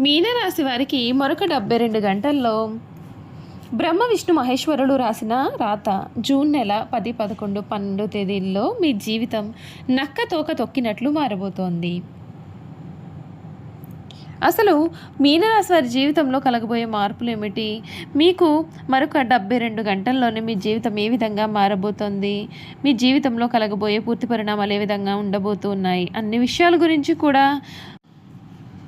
మీనరాశి వారికి మరొక డెబ్బై రెండు గంటల్లో బ్రహ్మ విష్ణు మహేశ్వరుడు రాసిన రాత జూన్ నెల పది పదకొండు పన్నెండు తేదీల్లో మీ జీవితం నక్క తోక తొక్కినట్లు మారబోతోంది. అసలు మీనరాశి వారి జీవితంలో కలగబోయే మార్పులు ఏమిటి? మీకు మరొక డెబ్బై రెండు గంటల్లోనే మీ జీవితం ఏ విధంగా మారబోతోంది? మీ జీవితంలో కలగబోయే పూర్తి పరిణామాలు ఏ విధంగా ఉండబోతున్నాయి? అన్ని విషయాల గురించి కూడా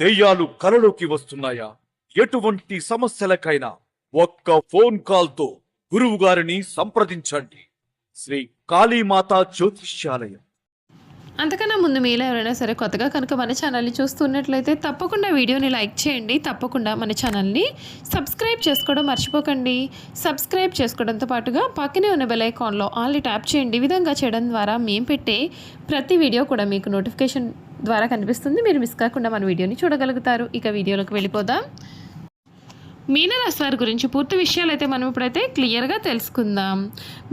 దెయ్యాలు కలలోకి వస్తున్నాయా? ఎటువంటి సమస్యలకైనా ఒక్క ఫోన్ కాల్తో గురువు గారిని సంప్రదించండి. శ్రీ కాళీమాత జ్యోతిష్యాలయం. అంతకన్నా ముందు మీలో ఎవరైనా సరే కొత్తగా కనుక మన ఛానల్ని చూస్తున్నట్లయితే తప్పకుండా వీడియోని లైక్ చేయండి. తప్పకుండా మన ఛానల్ని సబ్స్క్రైబ్ చేసుకోవడం మర్చిపోకండి. సబ్స్క్రైబ్ చేసుకోవడంతో పాటుగా పక్కనే ఉన్న బెల్ ఐకాన్లో ఆల్ని ట్యాప్ చేయండి. విధంగా చేయడం ద్వారా మేము పెట్టే ప్రతి వీడియో కూడా మీకు నోటిఫికేషన్ ద్వారా కనిపిస్తుంది. మీరు మిస్ కాకుండా మన వీడియోని చూడగలుగుతారు. ఇక వీడియోలోకి వెళ్ళిపోదాం. మీనరాశి వారి గురించి పూర్తి విషయాలు అయితే మనం ఇప్పుడైతే క్లియర్గా తెలుసుకుందాం.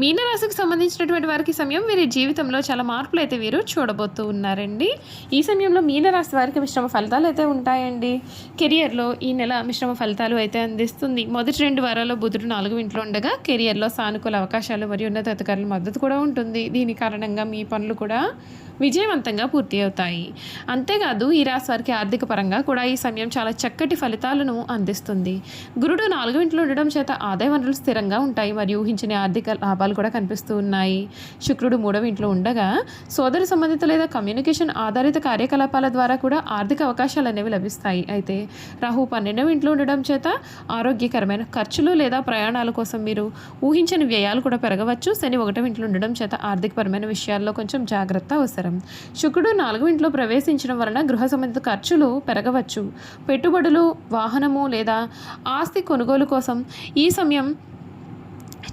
మీనరాశికి సంబంధించినటువంటి వారికి సమయం వీరి జీవితంలో చాలా మార్పులు అయితే వీరు చూడబోతూ ఉన్నారండి. ఈ సమయంలో మీనరాశి వారికి మిశ్రమ ఫలితాలు అయితే ఉంటాయండి. కెరియర్లో ఈ నెల మిశ్రమ ఫలితాలు అయితే అందిస్తుంది. మొదటి రెండు వారాల్లో బుధుడు నాలుగు ఇంట్లో ఉండగా కెరియర్లో సానుకూల అవకాశాలు మరియు ఉన్నతాధికారుల మద్దతు కూడా ఉంటుంది. దీని కారణంగా మీ పనులు కూడా విజయవంతంగా పూర్తి అవుతాయి. అంతేకాదు ఈ రాశి వారికి ఆర్థిక పరంగా కూడా ఈ సమయం చాలా చక్కటి ఫలితాలను అందిస్తుంది. గురుడు నాలుగు ఇంట్లో ఉండడం చేత ఆదాయ వనరులు స్థిరంగా ఉంటాయి మరియు ఊహించిన ఆర్థిక లాభాలు కూడా కనిపిస్తూ ఉన్నాయి శుక్రుడు మూడవ ఇంట్లో ఉండగా సోదర సంబంధిత లేదా కమ్యూనికేషన్ ఆధారిత కార్యకలాపాల ద్వారా కూడా ఆర్థిక అవకాశాలు అనేవి లభిస్తాయి. అయితే రాహు పన్నెండవ ఇంట్లో ఉండడం చేత ఆరోగ్యకరమైన ఖర్చులు లేదా ప్రయాణాల కోసం మీరు ఊహించని వ్యయాలు కూడా పెరగవచ్చు. శని ఒకటవ ఇంట్లో ఉండడం చేత ఆర్థికపరమైన విషయాల్లో కొంచెం జాగ్రత్త అవసరం. శుక్రుడు నాలుగు ఇంట్లో ప్రవేశించడం వలన గృహ సంబంధిత ఖర్చులు పెరగవచ్చు. పెట్టుబడులు వాహనము లేదా ఆస్తి కొనుగోలు కోసం ఈ సమయం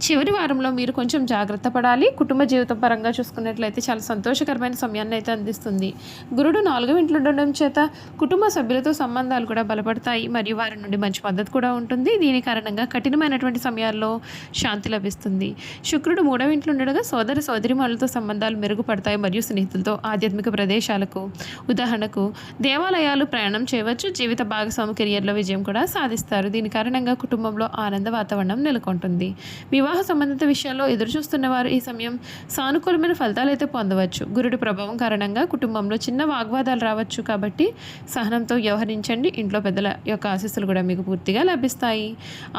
చివరి వారంలో మీరు కొంచెం జాగ్రత్త పడాలి. కుటుంబ జీవితం పరంగా చూసుకున్నట్లయితే చాలా సంతోషకరమైన సమయాన్ని అయితే అందిస్తుంది. గురుడు నాలుగో ఇంట్లో ఉండడం చేత కుటుంబ సభ్యులతో సంబంధాలు కూడా బలపడతాయి. మరియు వారి నుండి మంచి మద్దతు కూడా ఉంటుంది. దీని కారణంగా కఠినమైనటువంటి సమయాల్లో శాంతి లభిస్తుంది. శుక్రుడు మూడవ ఇంట్లో ఉండగా సోదర సోదరిమాలతో సంబంధాలు మెరుగుపడతాయి మరియు స్నేహితులతో ఆధ్యాత్మిక ప్రదేశాలకు ఉదాహరణకు దేవాలయాలు ప్రయాణం చేయవచ్చు. జీవిత భాగస్వామి కెరియర్లో విజయం కూడా సాధిస్తారు. దీని కారణంగా కుటుంబంలో ఆనంద వాతావరణం నెలకొంటుంది. వివాహ సంబంధిత విషయాల్లో ఎదురు చూస్తున్న వారు ఈ సమయం సానుకూలమైన ఫలితాలు అయితే పొందవచ్చు. గురుడి ప్రభావం కారణంగా కుటుంబంలో చిన్న వాగ్వాదాలు రావచ్చు కాబట్టి సహనంతో వ్యవహరించండి. ఇంట్లో పెద్దల యొక్క ఆశీస్సులు కూడా మీకు పూర్తిగా లభిస్తాయి.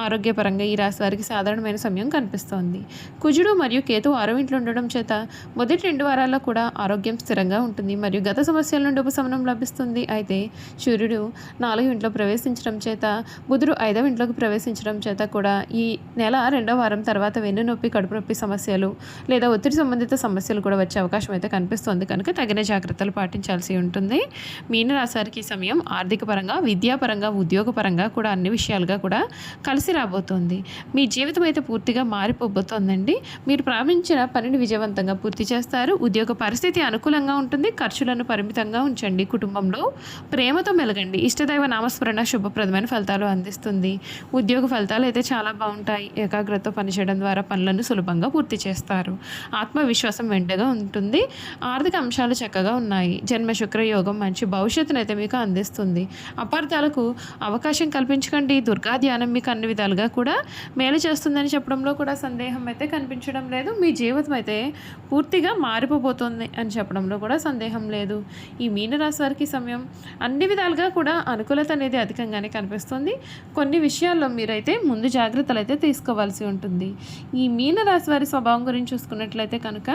ఆరోగ్యపరంగా ఈ రాశి వారికి సాధారణమైన సమయం కనిపిస్తోంది. కుజుడు మరియు కేతు ఆరో ఇంట్లో ఉండడం చేత మొదటి రెండు వారాల్లో కూడా ఆరోగ్యం స్థిరంగా ఉంటుంది మరియు గత సమస్యల నుండి ఉపశమనం లభిస్తుంది. అయితే సూర్యుడు నాలుగు ఇంట్లో ప్రవేశించడం చేత బుధుడు ఐదవ ఇంట్లోకి ప్రవేశించడం చేత కూడా ఈ నెల రెండో వారం తర్వాత వెన్నునొప్పి కడుపు నొప్పి సమస్యలు లేదా ఒత్తిడి సంబంధిత సమస్యలు కూడా వచ్చే అవకాశం అయితే కనిపిస్తుంది. కనుక తగిన జాగ్రత్తలు పాటించాల్సి ఉంటుంది. మీనరాశారికి ఈ సమయం ఆర్థిక పరంగా విద్యాపరంగా ఉద్యోగపరంగా కూడా అన్ని విషయాలుగా కూడా కలిసి రాబోతోంది. మీ జీవితం అయితే పూర్తిగా మారిపోబోతోందండి. మీరు ప్రారంభించిన పనిని విజయవంతంగా పూర్తి చేస్తారు. ఉద్యోగ పరిస్థితి అనుకూలంగా ఉంటుంది. ఖర్చులను పరిమితంగా ఉంచండి. కుటుంబంలో ప్రేమతో మెలగండి. ఇష్టదైవ నామస్మరణ శుభప్రదమైన ఫలితాలు అందిస్తుంది. ఉద్యోగ ఫలితాలు అయితే చాలా బాగుంటాయి. ఏకాగ్రతతో పనిచేయడం ద్వారా పనులను సులభంగా పూర్తి చేస్తారు. ఆత్మవిశ్వాసం వెంటగా ఉంటుంది. ఆర్థిక అంశాలు చక్కగా ఉన్నాయి. జన్మ శుక్ర యోగం మంచి భవిష్యత్తును అయితే మీకు అందిస్తుంది. అపార్థాలకు అవకాశం కల్పించకండి. దుర్గా ధ్యానం మీకు అన్ని విధాలుగా కూడా మేలు చేస్తుందని చెప్పడంలో కూడా సందేహం అయితే కనిపించడం లేదు. మీ జీవితం అయితే పూర్తిగా మారిపోబోతుంది అని చెప్పడంలో కూడా సందేహం లేదు. ఈ మీనరాశి వారికి సమయం అన్ని విధాలుగా కూడా అనుకూలత అనేది అధికంగానే కనిపిస్తుంది. కొన్ని విషయాల్లో మీరైతే ముందు జాగ్రత్తలు అయితే తీసుకోవాల్సి ఉంటుంది. ఈ మీనరాశి వారి స్వభావం గురించి చూసుకున్నట్లయితే కనుక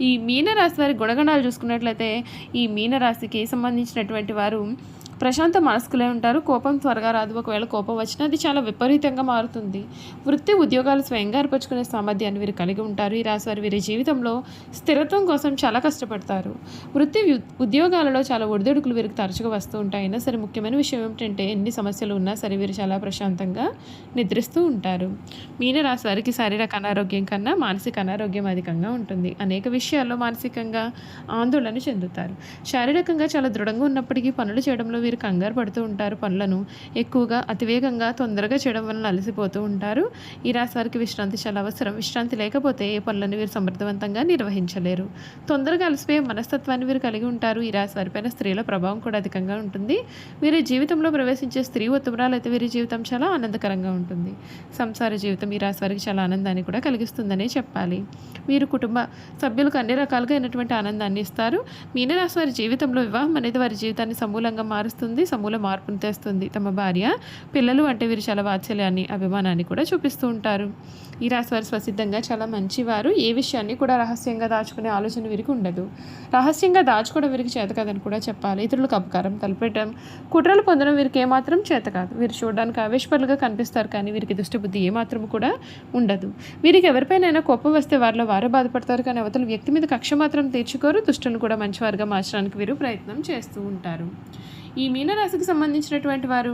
ఈ మీనరాశి వారి గుణగణాలు చూసుకున్నట్లయితే ఈ మీనరాశికి సంబంధించినటువంటి వారు ప్రశాంత మనస్కులే ఉంటారు. కోపం త్వరగా రాదు. ఒకవేళ కోపం వచ్చినా అది చాలా విపరీతంగా మారుతుంది. వృత్తి ఉద్యోగాలు స్వయంగా ఏర్పరచుకునే సామర్థ్యాన్ని వీరు కలిగి ఉంటారు. ఈ రాశివారు వీరి జీవితంలో స్థిరత్వం కోసం చాలా కష్టపడతారు. వృత్తి ఉద్యోగాలలో చాలా ఒడిదొడుకులు వీరికి తరచుగా వస్తూ ఉంటాయి. అయినా సరే ముఖ్యమైన విషయం ఏమిటంటే ఎన్ని సమస్యలు ఉన్నా సరే వీరు చాలా ప్రశాంతంగా నిద్రిస్తూ ఉంటారు. మీన రాశి వారికి శారీరక అనారోగ్యం కన్నా మానసిక అనారోగ్యం అధికంగా ఉంటుంది. అనేక విషయాల్లో మానసికంగా ఆందోళన చెందుతారు. శారీరకంగా చాలా దృఢంగా ఉన్నప్పటికీ పనులు చేయడంలో వీరు కంగారు పడుతూ ఉంటారు పనులను ఎక్కువగా అతివేగంగా తొందరగా చేయడం వలన అలసిపోతూ ఉంటారు. ఈ రాశి వారికి విశ్రాంతి చాలా అవసరం. విశ్రాంతి లేకపోతే ఏ పనులను వీరు సమర్థవంతంగా నిర్వహించలేరు. తొందరగా అలసిపోయే మనస్తత్వాన్ని వీరు కలిగి ఉంటారు. ఈ రాశి వారిపైన స్త్రీల ప్రభావం కూడా అధికంగా ఉంటుంది. వీరి జీవితంలో ప్రవేశించే స్త్రీ ఉత్తమరాలు అయితే వీరి జీవితం చాలా ఆనందకరంగా ఉంటుంది. సంసార జీవితం ఈ రాశి వారికి చాలా ఆనందాన్ని కూడా కలిగిస్తుందనే చెప్పాలి. వీరు కుటుంబ సభ్యులకు అన్ని రకాలుగా అయినటువంటి ఆనందాన్ని ఇస్తారు. మీనరాశి వారి జీవితంలో వివాహం అనేది వారి జీవితాన్ని సమూలంగా మారుస్తుంది. సమూల మార్పును తెస్తుంది తమ భార్య. పిల్లలు అంటే వీరు చాలా వాత్సల్యాన్ని అభిమానాన్ని కూడా చూపిస్తూ ఉంటారు. ఈ రాశి వారు స్వసిద్ధంగా చాలా మంచివారు. ఏ విషయాన్ని కూడా రహస్యంగా దాచుకునే ఆలోచన వీరికి ఉండదు. రహస్యంగా దాచుకోవడం వీరికి చేత కాదని కూడా చెప్పాలి. ఇతరులకు అపకారం తలపెట్టడం కుట్రలు పొందడం వీరికి ఏమాత్రం చేత కాదు. వీరు చూడడానికి ఆవేశపరులుగా కనిపిస్తారు కానీ వీరికి దుష్టబుద్ధి ఏమాత్రం కూడా ఉండదు. వీరికి ఎవరిపైనైనా కోపం వస్తే వారిలో వారే బాధపడతారు కానీ అవతల వ్యక్తి మీద కక్ష మాత్రం తీర్చుకోరు. దుష్టులను కూడా మంచివారుగా మార్చడానికి వీరు ప్రయత్నం చేస్తూ ఉంటారు. ఈ మీనరాశికి సంబంధించినటువంటి వారు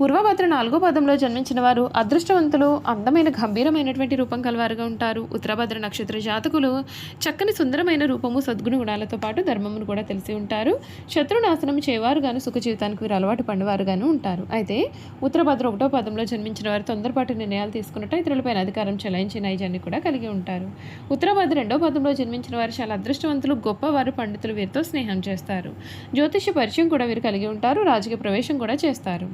పూర్వభద్ర నాలుగో పదంలో జన్మించిన వారు అదృష్టవంతులు అందమైన గంభీరమైనటువంటి రూపం కలవారుగా ఉంటారు. ఉత్తరభద్ర నక్షత్ర జాతకులు చక్కని సుందరమైన రూపము సద్గుణ గుణాలతో పాటు ధర్మమును కూడా తెలిసి ఉంటారు. శత్రునాశనం చేయవారుగాను సుఖ జీవితానికి వీరు అలవాటు పండువారుగాను ఉంటారు. అయితే ఉత్తరభద్ర ఒకటో పదంలో జన్మించిన వారు తొందరపాటు నిర్ణయాలు తీసుకున్నట్టు ఇతరులపైన అధికారం చెలాయించే నైజాన్ని కూడా కలిగి ఉంటారు. ఉత్తరభద్ర రెండో పదంలో జన్మించిన వారు చాలా అదృష్టవంతులు గొప్పవారు పండితులు వీరితో స్నేహం చేస్తారు. జ్యోతిష పరిచయం కూడా వీరు కలిగి ఉంటారు రాజకీయ ప్రవేశం కూడా చేస్తారు.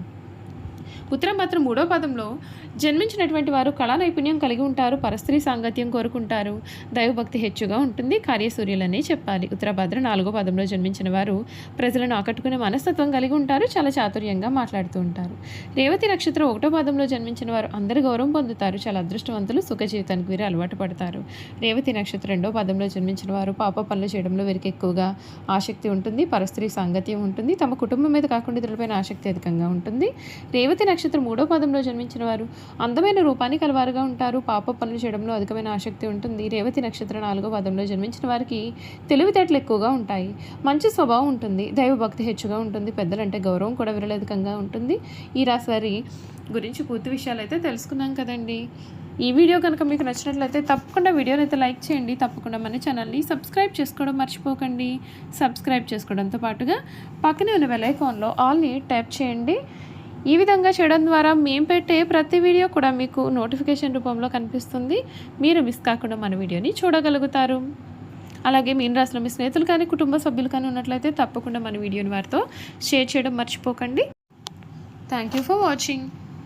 ఉత్తరభద్ర మూడో పదంలో జన్మించినటువంటి వారు కళా నైపుణ్యం కలిగి ఉంటారు పరస్త్రీ సాంగత్యం కోరుకుంటారు. దైవభక్తి హెచ్చుగా ఉంటుంది కార్యసూర్యులనే చెప్పాలి. ఉత్తరభద్ర నాలుగో పదంలో జన్మించిన వారు ప్రజలను ఆకట్టుకునే మనస్తత్వం కలిగి ఉంటారు చాలా చాతుర్యంగా మాట్లాడుతూ ఉంటారు. రేవతి నక్షత్రం ఒకటో పదంలో జన్మించిన వారు అందరి గౌరవం పొందుతారు చాలా అదృష్టవంతులు సుఖ జీవితానికి వీరు అలవాటు పడతారు. రేవతి నక్షత్రం రెండో పదంలో జన్మించిన వారు పాప పనులు చేయడంలో వీరికి ఎక్కువగా ఆసక్తి ఉంటుంది పరస్త్రీ సాంగత్యం ఉంటుంది తమ కుటుంబం మీద కాకుండా ఇతరులపైన ఆసక్తి అధికంగా ఉంటుంది. రేవతి నక్షత్రం మూడో పదంలో జన్మించిన వారు. అందమైన రూపాన్ని కలవారుగా ఉంటారు. పాప పనులు చేయడంలో అధికమైన ఆసక్తి ఉంటుంది. రేవతి నక్షత్రం నాలుగో పదంలో జన్మించిన వారికి తెలివితేటలు ఎక్కువగా ఉంటాయి. మంచి స్వభావం ఉంటుంది. దైవభక్తి హెచ్చుగా ఉంటుంది. పెద్దలంటే గౌరవం కూడా విరళధికంగా ఉంటుంది. ఈ రాశి వారి గురించి పూర్తి విషయాలు అయితే తెలుసుకున్నాం కదండి. ఈ వీడియో కనుక మీకు నచ్చినట్లయితే తప్పకుండా వీడియోని అయితే లైక్ చేయండి. తప్పకుండా మన ఛానల్ని సబ్స్క్రైబ్ చేసుకోవడం మర్చిపోకండి. సబ్స్క్రైబ్ చేసుకోవడంతో పాటుగా పక్కనే ఉన్న బెల్ ఆల్ని ట్యాప్ చేయండి. ఈ విధంగా చేయడం ద్వారా మేము పెట్టే ప్రతి వీడియో కూడా మీకు నోటిఫికేషన్ రూపంలో కనిపిస్తుంది. మీరు మిస్ కాకుండా మన వీడియోని చూడగలుగుతారు. అలాగే మీరు రాసిన మీ స్నేహితులు కానీ కుటుంబ సభ్యులు కానీ ఉన్నట్లయితే తప్పకుండా మన వీడియోని వారితో షేర్ చేయడం మర్చిపోకండి. Thank you for watching